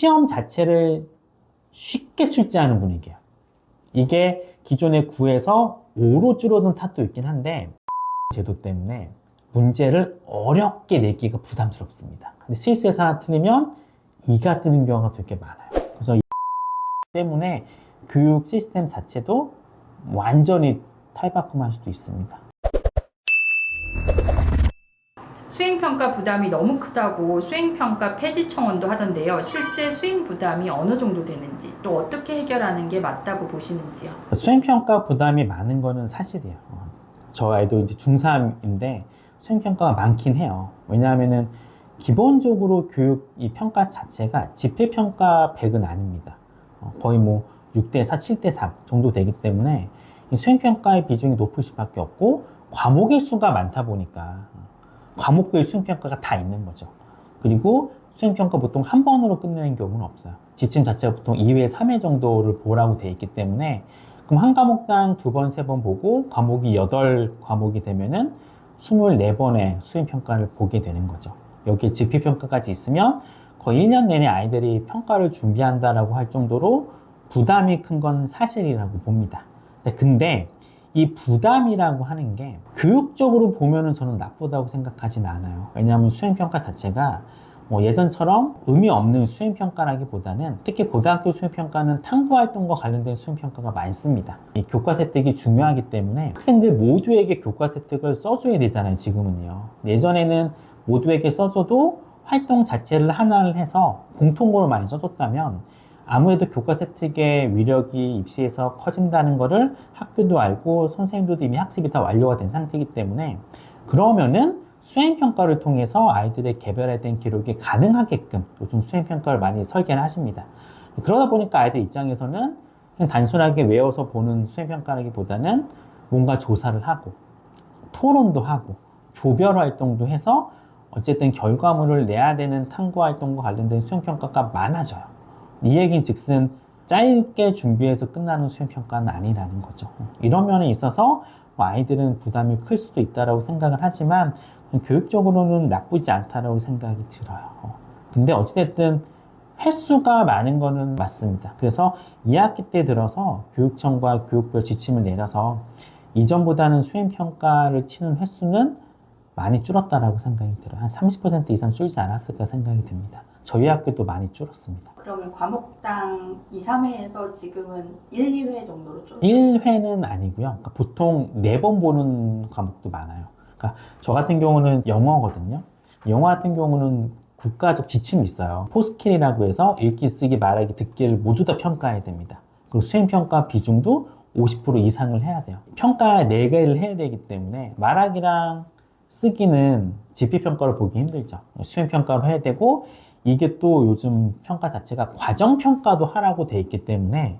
시험 자체를 쉽게 출제하는 분위기예요. 이게 기존의 9에서 5로 줄어든 탓도 있긴 한데 제도 때문에 문제를 어렵게 내기가 부담스럽습니다. 근데 실수해서 하나 틀리면 2가 뜨는 경우가 되게 많아요. 그래서 이 때문에 교육 시스템 자체도 완전히 탈바꿈할 수도 있습니다. 수행평가 부담이 너무 크다고 수행평가 폐지 청원도 하던데요. 실제 수행 부담이 어느 정도 되는지 또 어떻게 해결하는 게 맞다고 보시는지요. 수행평가 부담이 많은 거는 사실이에요. 어, 저 아이도 이제 중3인데 수행평가가 많긴 해요. 왜냐하면은 기본적으로 교육 이 평가 자체가 지필평가 100은 아닙니다. 어, 거의 뭐 6대 4, 7대 3 정도 되기 때문에 이 수행평가의 비중이 높을 수밖에 없고 과목의 수가 많다 보니까 어, 과목별 수행평가가 다 있는 거죠. 그리고 수행평가 보통 한 번으로 끝내는 경우는 없어요. 지침 자체가 보통 2회, 3회 정도를 보라고 돼 있기 때문에 그럼 한 과목당 두 번, 세 번 보고 과목이 8과목이 되면은 24번의 수행평가를 보게 되는 거죠. 여기에 지필평가까지 있으면 거의 1년 내내 아이들이 평가를 준비한다라고 할 정도로 부담이 큰 건 사실이라고 봅니다. 네, 근데 이 부담이라고 하는 게 교육적으로 보면은 저는 나쁘다고 생각하진 않아요. 왜냐하면 수행평가 자체가 뭐 예전처럼 의미 없는 수행평가라기보다는 특히 고등학교 수행평가는 탐구활동과 관련된 수행평가가 많습니다. 이 교과 세특이 중요하기 때문에 학생들 모두에게 교과 세특을 써줘야 되잖아요, 지금은요. 예전에는 모두에게 써줘도 활동 자체를 하나를 해서 공통으로 많이 써줬다면 아무래도 교과 세특의 위력이 입시에서 커진다는 것을 학교도 알고 선생님들도 이미 학습이 다 완료가 된 상태이기 때문에 그러면은 수행평가를 통해서 아이들의 개별화된 기록이 가능하게끔 요즘 수행평가를 많이 설계를 하십니다. 그러다 보니까 아이들 입장에서는 그냥 단순하게 외워서 보는 수행평가라기보다는 뭔가 조사를 하고 토론도 하고 조별 활동도 해서 어쨌든 결과물을 내야 되는 탐구 활동과 관련된 수행평가가 많아져요. 이 얘기는 즉슨 짧게 준비해서 끝나는 수행평가는 아니라는 거죠. 이런 면에 있어서 뭐 아이들은 부담이 클 수도 있다라고 생각을 하지만 교육적으로는 나쁘지 않다라고 생각이 들어요. 근데 어찌됐든 횟수가 많은 거는 맞습니다. 그래서 2학기 때 들어서 교육청과 교육부의 지침을 내려서 이전보다는 수행평가를 치는 횟수는 많이 줄었다라고 생각이 들어요. 한 30% 이상 줄지 않았을까 생각이 듭니다. 저희 학교도 많이 줄었습니다. 그러면 과목당 2, 3회에서 지금은 1, 2회 정도로 좀 1회는 아니고요. 그러니까 보통 4번 보는 과목도 많아요. 그러니까 저 같은 경우는 영어거든요. 영어 같은 경우는 국가적 지침이 있어요. 포스킬이라고 해서 읽기, 쓰기, 말하기, 듣기를 모두 다 평가해야 됩니다. 그리고 수행평가 비중도 50% 이상을 해야 돼요. 평가 4개를 해야 되기 때문에 말하기랑 쓰기는 지필평가를 보기 힘들죠. 수행평가로 해야 되고 이게 또 요즘 평가 자체가 과정 평가도 하라고 돼 있기 때문에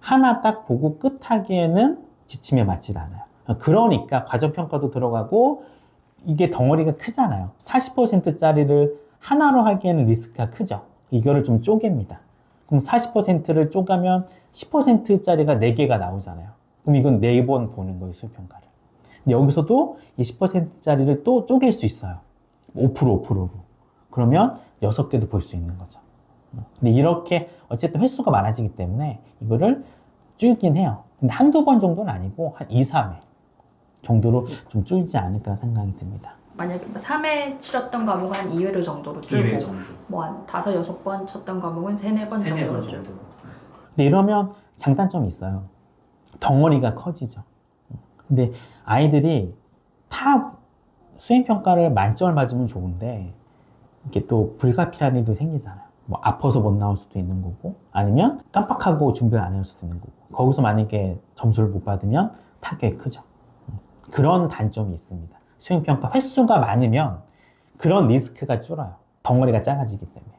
하나 딱 보고 끝하기에는 지침에 맞질 않아요. 그러니까 과정 평가도 들어가고 이게 덩어리가 크잖아요. 40%짜리를 하나로 하기에는 리스크가 크죠. 이거를 좀 쪼갭니다. 그럼 40%를 쪼가면 10%짜리가 4개가 나오잖아요. 그럼 이건 4번 보는 거예요, 수평가를. 근데 여기서도 이 10%짜리를 또 쪼갤 수 있어요. 5% 5%로. 그러면 6개도 볼 수 있는 거죠. 근데 이렇게 어쨌든 횟수가 많아지기 때문에 이거를 줄긴 해요. 근데 한두 번 정도는 아니고 한 2, 3회 정도로 좀 줄지 않을까 생각이 듭니다. 만약에 3회 치렀던 과목은 한 2회로 정도로 줄고 2회 정도. 뭐한 5, 6번 쳤던 과목은 3, 4번 세네 정도로 번 줄고 정도. 근데 이러면 장단점이 있어요. 덩어리가 커지죠. 근데 아이들이 다 수행평가를 만점을 맞으면 좋은데 이게 또 불가피한 일도 생기잖아요. 뭐 아파서 못 나올 수도 있는 거고 아니면 깜빡하고 준비를 안 할 수도 있는 거고 거기서 만약에 점수를 못 받으면 타격이 크죠. 그런 단점이 있습니다. 수행평가 횟수가 많으면 그런 리스크가 줄어요. 덩어리가 작아지기 때문에.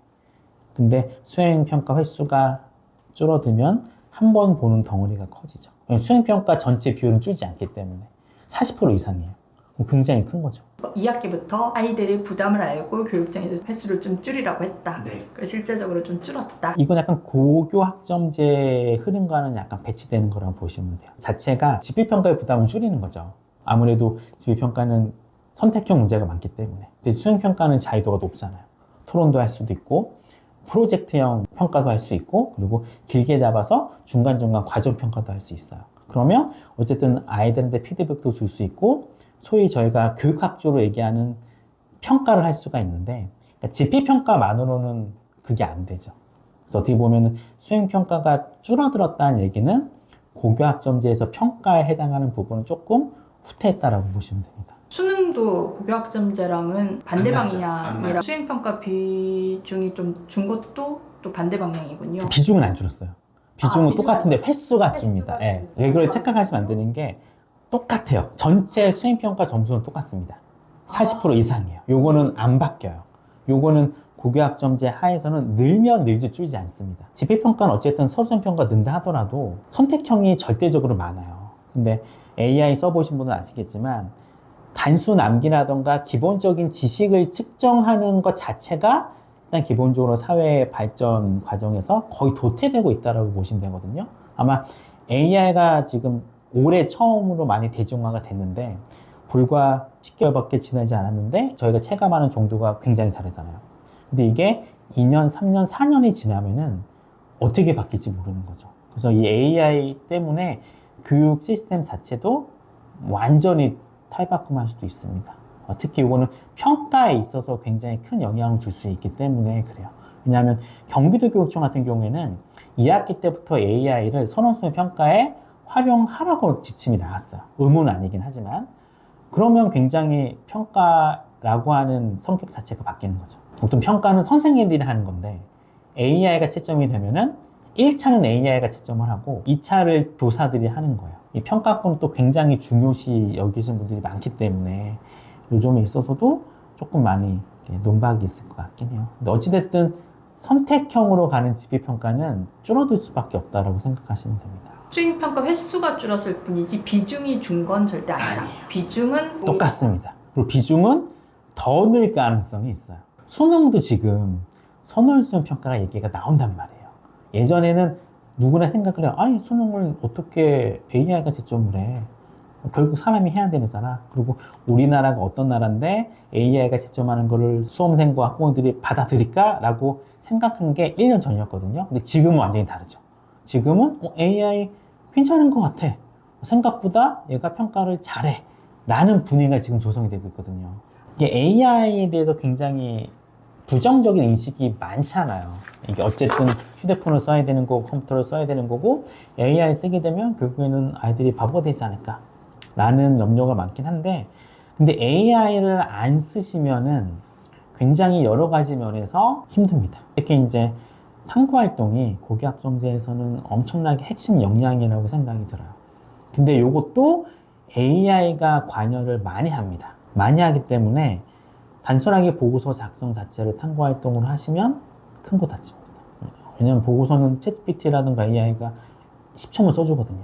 근데 수행평가 횟수가 줄어들면 한 번 보는 덩어리가 커지죠. 수행평가 전체 비율은 줄지 않기 때문에 40% 이상이에요. 그럼 굉장히 큰 거죠. 2학기부터 아이들이 부담을 알고 교육청에서 횟수를 좀 줄이라고 했다. 네. 그 실제적으로 좀 줄었다. 이건 약간 고교 학점제의 흐름과는 약간 배치되는 거라고 보시면 돼요. 자체가 지필평가의 부담을 줄이는 거죠. 아무래도 지필평가는 선택형 문제가 많기 때문에. 근데 수행평가는 자유도가 높잖아요. 토론도 할 수도 있고, 프로젝트형 평가도 할 수 있고 그리고 길게 잡아서 중간중간 과정 평가도 할 수 있어요. 그러면 어쨌든 아이들한테 피드백도 줄 수 있고 소위 저희가 교육학적으로 얘기하는 평가를 할 수가 있는데 그러니까 지피 평가만으로는 그게 안 되죠. 그래서 어떻게 보면 수행 평가가 줄어들었다는 얘기는 고교학점제에서 평가에 해당하는 부분은 조금 후퇴했다라고 보시면 됩니다. 수능도 고교학점제랑은 반대 방향이라. 수행평가 비중이 좀 준 것도 또 반대 방향이군요. 비중은 안 줄었어요. 비중은 아, 똑같은데 횟수가 횟수가 줍니다. 예. 줍니다. 이걸 착각하시면 안 되는 게 똑같아요. 전체 수행평가 점수는 똑같습니다. 40% 이상이에요. 요거는 안 바뀌어요. 요거는 고교학점제 하에서는 늘면 늘지 줄지 않습니다. 지필평가는 어쨌든 서수행평가 는다 하더라도 선택형이 절대적으로 많아요. 근데 AI 써보신 분은 아시겠지만 단수 남기라던가 기본적인 지식을 측정하는 것 자체가 일단 기본적으로 사회 발전 과정에서 거의 도태되고 있다고 보시면 되거든요. 아마 AI가 지금 올해 처음으로 많이 대중화가 됐는데 불과 10개월밖에 지나지 않았는데 저희가 체감하는 정도가 굉장히 다르잖아요. 근데 이게 2년, 3년, 4년이 지나면은 어떻게 바뀔지 모르는 거죠. 그래서 이 AI 때문에 교육 시스템 자체도 완전히 탈바꿈할 수도 있습니다. 어, 특히 이거는 평가에 있어서 굉장히 큰 영향을 줄 수 있기 때문에 그래요. 왜냐하면 경기도 교육청 같은 경우에는 2학기 때부터 AI를 선원수의 평가에 활용하라고 지침이 나왔어요. 의무는 아니긴 하지만 그러면 굉장히 평가라고 하는 성격 자체가 바뀌는 거죠. 보통 평가는 선생님들이 하는 건데 AI가 채점이 되면은 1차는 AI가 채점을 하고 2차를 교사들이 하는 거예요. 이 평가권 또 굉장히 중요시 여기시는 분들이 많기 때문에 요점에 있어서도 조금 많이 논박이 있을 것 같긴 해요. 근데 어찌됐든 선택형으로 가는 지필평가는 줄어들 수밖에 없다라고 생각하시면 됩니다. 수행평가 횟수가 줄었을 뿐이지 비중이 준 건 절대 아니다. 아니에요. 비중은 똑같습니다. 그리고 비중은 더 늘 가능성이 있어요. 수능도 지금 선월수능 평가가 얘기가 나온단 말이에요. 예전에는 누구나 생각을 해요. 아니, 수능을 어떻게 AI가 채점을 해? 결국 사람이 해야 되잖아. 그리고 우리나라가 어떤 나라인데 AI가 채점하는 거를 수험생과 학부모들이 받아들일까? 라고 생각한 게 1년 전이었거든요. 근데 지금은 완전히 다르죠. 지금은 어, AI 괜찮은 것 같아. 생각보다 얘가 평가를 잘해. 라는 분위기가 지금 조성이 되고 있거든요. 이게 AI에 대해서 굉장히 부정적인 인식이 많잖아요. 이게 어쨌든 휴대폰을 써야 되는 거고 컴퓨터를 써야 되는 거고 AI 쓰게 되면 결국에는 아이들이 바보가 되지 않을까 라는 염려가 많긴 한데 근데 AI를 안 쓰시면은 굉장히 여러 가지 면에서 힘듭니다. 특히 이제 탐구 활동이 고교학 점제에서는 엄청나게 핵심 역량이라고 생각이 들어요. 근데 이것도 AI가 관여를 많이 합니다. 많이 하기 때문에 단순하게 보고서 작성 자체를 탐구 활동으로 하시면 큰 거 다칩니다. 왜냐면 보고서는 챗GPT라든가 AI가 10초면 써주거든요.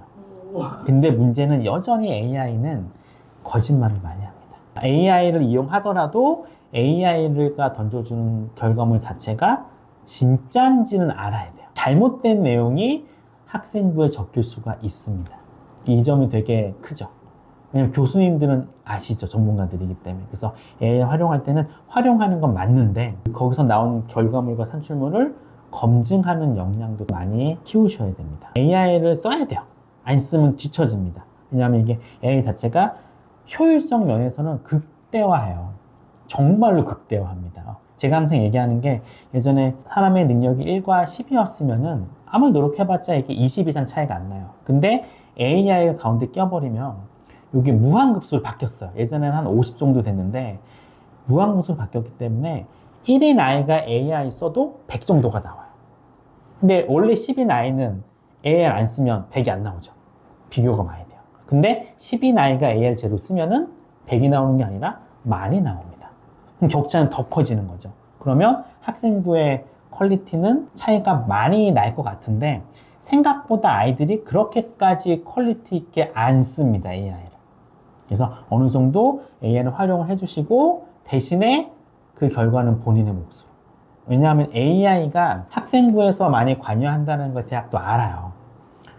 근데 문제는 여전히 AI는 거짓말을 많이 합니다. AI를 이용하더라도 AI가 던져주는 결과물 자체가 진짜인지는 알아야 돼요. 잘못된 내용이 학생부에 적힐 수가 있습니다. 이 점이 되게 크죠. 왜냐면 교수님들은 아시죠. 전문가들이기 때문에. 그래서 AI 활용할 때는 활용하는 건 맞는데 거기서 나온 결과물과 산출물을 검증하는 역량도 많이 키우셔야 됩니다. AI를 써야 돼요. 안 쓰면 뒤처집니다. 왜냐하면 이게 AI 자체가 효율성 면에서는 극대화해요. 정말로 극대화합니다. 제가 항상 얘기하는 게 예전에 사람의 능력이 1과 10이었으면은 아무리 노력해봤자 이게 20 이상 차이가 안 나요. 근데 AI가 가운데 껴버리면 이게 무한급수로 바뀌었어요. 예전에는 한 50 정도 됐는데 무한급수로 바뀌었기 때문에 1인 아이가 AI 써도 100 정도가 나와요. 근데 원래 10인 아이는 AI 안 쓰면 100이 안 나오죠. 비교가 많이 돼요. 근데 10인 아이가 AI를 제대로 쓰면은 100이 나오는 게 아니라 많이 나옵니다. 그럼 격차는 더 커지는 거죠. 그러면 학생부의 퀄리티는 차이가 많이 날 것 같은데 생각보다 아이들이 그렇게까지 퀄리티 있게 안 씁니다, AI를. 그래서 어느 정도 AI를 활용을 해주시고 대신에 그 결과는 본인의 몫으로. 왜냐하면 AI가 학생부에서 많이 관여한다는 걸 대학도 알아요.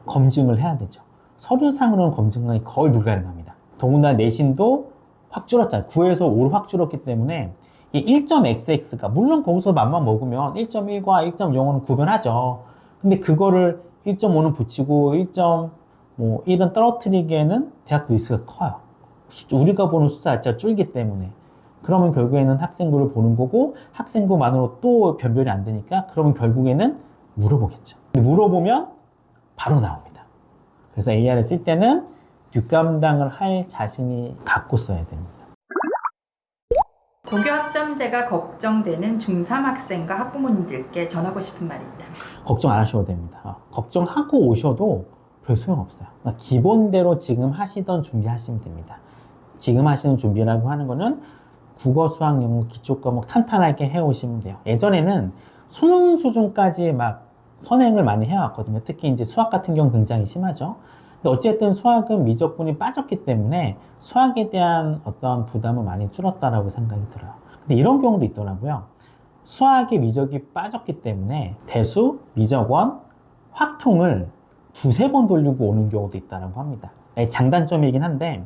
검증을 해야 되죠. 서류상으로는 검증이 거의 불가능합니다. 더군다나 내신도 확 줄었잖아요. 9에서 5로 확 줄었기 때문에 이 1.xx가 물론 거기서 맘만 먹으면 1.1과 1.0은 구별하죠. 근데 그거를 1.5는 붙이고 1.1은 떨어뜨리기에는 대학교 리스크가 커요. 수- 우리가 보는 숫자 자체가 줄기 때문에. 그러면 결국에는 학생부를 보는 거고 학생부만으로 또 변별이 안 되니까 그러면 결국에는 물어보겠죠. 물어보면 바로 나옵니다. 그래서 AR을 쓸 때는 뒷감당을 할 자신이 갖고 써야 됩니다. 고교 학점제가 걱정되는 중3 학생과 학부모님들께 전하고 싶은 말이 있다. 걱정 안 하셔도 됩니다. 어, 걱정하고 오셔도 별 소용없어요. 그러니까 기본대로 지금 하시던 준비하시면 됩니다. 지금 하시는 준비라고 하는 거는 국어, 수학, 영어, 기초 과목 탄탄하게 해오시면 돼요. 예전에는 수능 수준까지 막 선행을 많이 해왔거든요. 특히 이제 수학 같은 경우 굉장히 심하죠. 근데 어쨌든 수학은 미적분이 빠졌기 때문에 수학에 대한 어떤 부담은 많이 줄었다라고 생각이 들어요. 근데 이런 경우도 있더라고요. 수학의 미적이 빠졌기 때문에 대수, 미적원, 확통을 두세 번 돌리고 오는 경우도 있다고 합니다. 네, 장단점이긴 한데,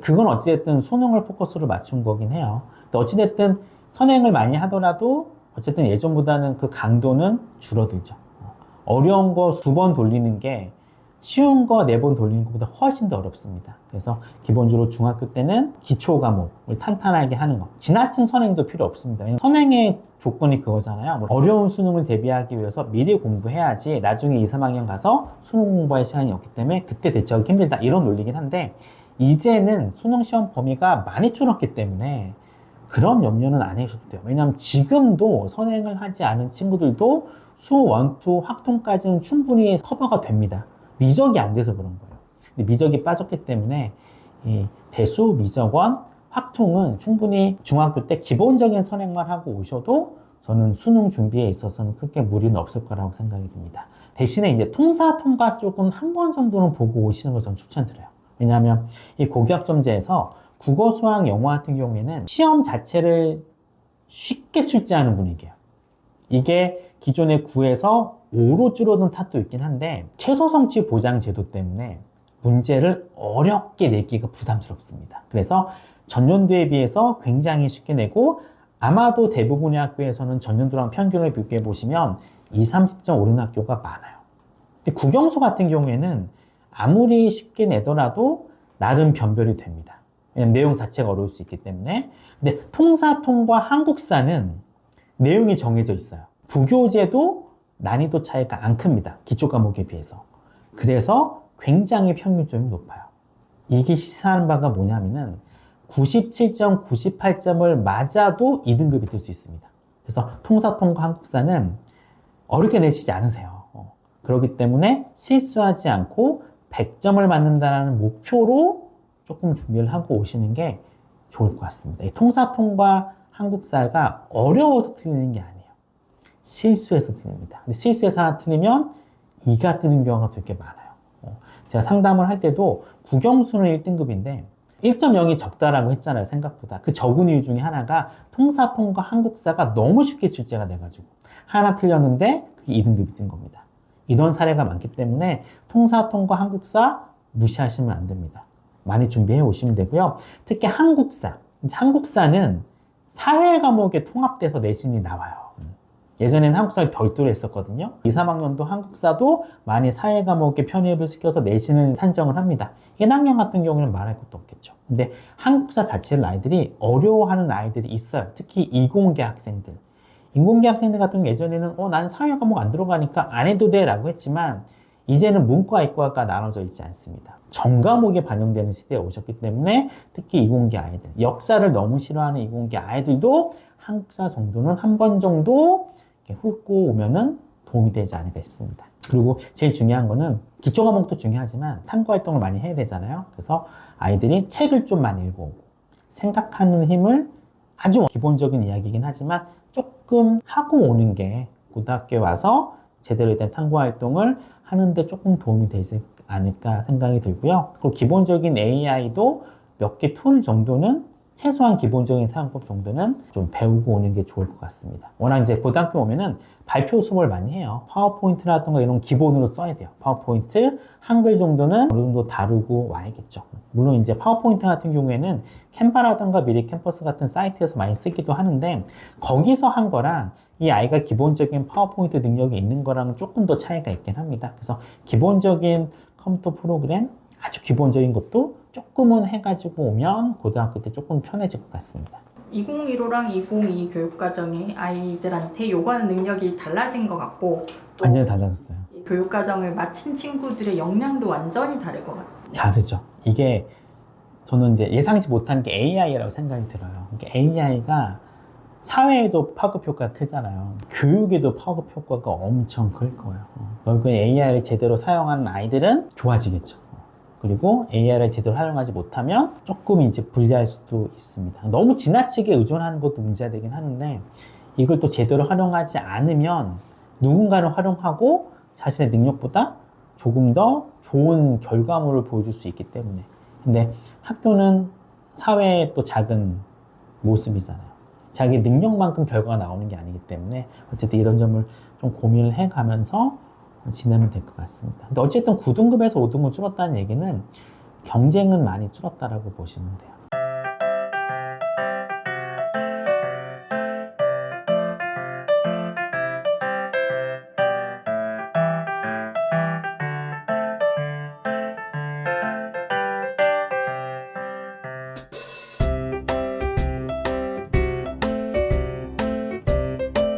그건 어찌됐든 수능을 포커스로 맞춘 거긴 해요. 어찌됐든 선행을 많이 하더라도 어쨌든 예전보다는 그 강도는 줄어들죠. 어, 어려운 거 두 번 돌리는 게 쉬운 거네번 돌리는 것보다 훨씬 더 어렵습니다. 그래서 기본적으로 중학교 때는 기초 과목을 탄탄하게 하는 거. 지나친 선행도 필요 없습니다. 선행의 조건이 그거잖아요. 뭐 어려운 수능을 대비하기 위해서 미리 공부해야지 나중에 2, 3학년 가서 수능 공부할 시간이 없기 때문에 그때 대처하기 힘들다. 이런 논리긴 한데 이제는 수능 시험 범위가 많이 줄었기 때문에 그런 염려는 안 해주셔도 돼요. 왜냐하면 지금도 선행을 하지 않은 친구들도 수, 원, 투, 학통까지는 충분히 커버가 됩니다. 미적이 안 돼서 그런 거예요. 미적이 빠졌기 때문에 이 대수, 미적원, 확통은 충분히 중학교 때 기본적인 선행만 하고 오셔도 저는 수능 준비에 있어서는 크게 무리는 없을 거라고 생각이 듭니다. 대신에 이제 통사 통과 쪽은 한번 정도는 보고 오시는 걸 저는 추천드려요. 왜냐하면 이 고교학점제에서 국어, 수학, 영어 같은 경우에는 시험 자체를 쉽게 출제하는 분위기예요. 이게 기존의 9에서 5로 줄어든 탓도 있긴 한데 최소 성취 보장 제도 때문에 문제를 어렵게 내기가 부담스럽습니다. 그래서 전년도에 비해서 굉장히 쉽게 내고 아마도 대부분의 학교에서는 전년도랑 평균을 비교해 보시면 2, 30점 오른 학교가 많아요. 근데 국영수 같은 경우에는 아무리 쉽게 내더라도 나름 변별이 됩니다. 왜냐면 내용 자체가 어려울 수 있기 때문에. 근데 통사통과 한국사는 내용이 정해져 있어요. 부교재도 난이도 차이가 안 큽니다. 기초 과목에 비해서. 그래서 굉장히 평균점이 높아요. 이게 시사하는 바가 뭐냐면은 97점, 98점을 맞아도 2등급이 될 수 있습니다. 그래서 통사통과 한국사는 어렵게 내시지 않으세요. 어, 그렇기 때문에 실수하지 않고 100점을 맞는다는 목표로 조금 준비를 하고 오시는 게 좋을 것 같습니다. 이 통사통과 한국사가 어려워서 틀리는 게 아니에요. 실수해서 틀립니다. 실수해서 하나 틀리면 2가 뜨는 경우가 되게 많아요. 어, 제가 상담을 할 때도 국영수는 1등급인데 1.0이 적다라고 했잖아요, 생각보다. 그 적은 이유 중에 하나가 통사통과 한국사가 너무 쉽게 출제가 돼가지고 하나 틀렸는데 그게 2등급이 뜬 겁니다. 이런 사례가 많기 때문에 통사통과 한국사 무시하시면 안 됩니다. 많이 준비해 오시면 되고요. 특히 한국사. 한국사는 사회 과목에 통합돼서 내신이 나와요. 예전에는 한국사를 별도로 했었거든요. 2, 3학년도 한국사도 많이 사회 과목에 편입을 시켜서 내신을 산정을 합니다. 1학년 같은 경우는 말할 것도 없겠죠. 근데 한국사 자체를 아이들이 어려워하는 아이들이 있어요. 특히 이공계 학생들. 인공계 학생들 같은 경우 예전에는 어, 난 사회 과목 안 들어가니까 안 해도 돼 라고 했지만 이제는 문과, 이과가 나눠져 있지 않습니다. 전과목에 반영되는 시대에 오셨기 때문에 특히 이공계 아이들, 역사를 너무 싫어하는 이공계 아이들도 한국사 정도는 한 번 정도 훑고 오면은 도움이 되지 않을까 싶습니다. 그리고 제일 중요한 거는 기초 과목도 중요하지만 탐구 활동을 많이 해야 되잖아요. 그래서 아이들이 책을 좀 많이 읽어오고 생각하는 힘을 아주 기본적인 이야기이긴 하지만 조금 하고 오는 게 고등학교에 와서 제대로 된 탐구 활동을 하는데 조금 도움이 되지 않을까 생각이 들고요. 그리고 기본적인 AI도 몇 개 툴 정도는 최소한 기본적인 사용법 정도는 좀 배우고 오는 게 좋을 것 같습니다. 워낙 이제 고등학교 오면은 발표 수업을 많이 해요. 파워포인트라든가 이런 거 기본으로 써야 돼요. 파워포인트, 한글 정도는 어느 정도 다루고 와야겠죠. 물론 이제 파워포인트 같은 경우에는 캔바라든가 미리 캠퍼스 같은 사이트에서 많이 쓰기도 하는데 거기서 한 거랑 이 아이가 기본적인 파워포인트 능력이 있는 거랑 조금 더 차이가 있긴 합니다. 그래서 기본적인 컴퓨터 프로그램 아주 기본적인 것도 조금은 해가지고 오면 고등학교 때 조금 편해질 것 같습니다. 2015랑 2022 교육과정의 아이들한테 요구하는 능력이 달라진 것 같고 또 완전히 달라졌어요. 이 교육과정을 마친 친구들의 역량도 완전히 다를 것 같아요. 다르죠. 이게 저는 이제 예상치 못한 게 AI라고 생각이 들어요. AI가 사회에도 파급 효과가 크잖아요. 교육에도 파급 효과가 엄청 클 거예요. 어, 결국에 AI를 제대로 사용하는 아이들은 좋아지겠죠. 어, 그리고 AI를 제대로 활용하지 못하면 조금 이제 불리할 수도 있습니다. 너무 지나치게 의존하는 것도 문제가 되긴 하는데 이걸 또 제대로 활용하지 않으면 누군가를 활용하고 자신의 능력보다 조금 더 좋은 결과물을 보여줄 수 있기 때문에. 근데 학교는 사회의 또 작은 모습이잖아요. 자기 능력만큼 결과가 나오는 게 아니기 때문에 어쨌든 이런 점을 좀 고민을 해 가면서 지내면 될 것 같습니다. 근데 어쨌든 9등급에서 5등급 줄었다는 얘기는 경쟁은 많이 줄었다라고 보시면 돼요.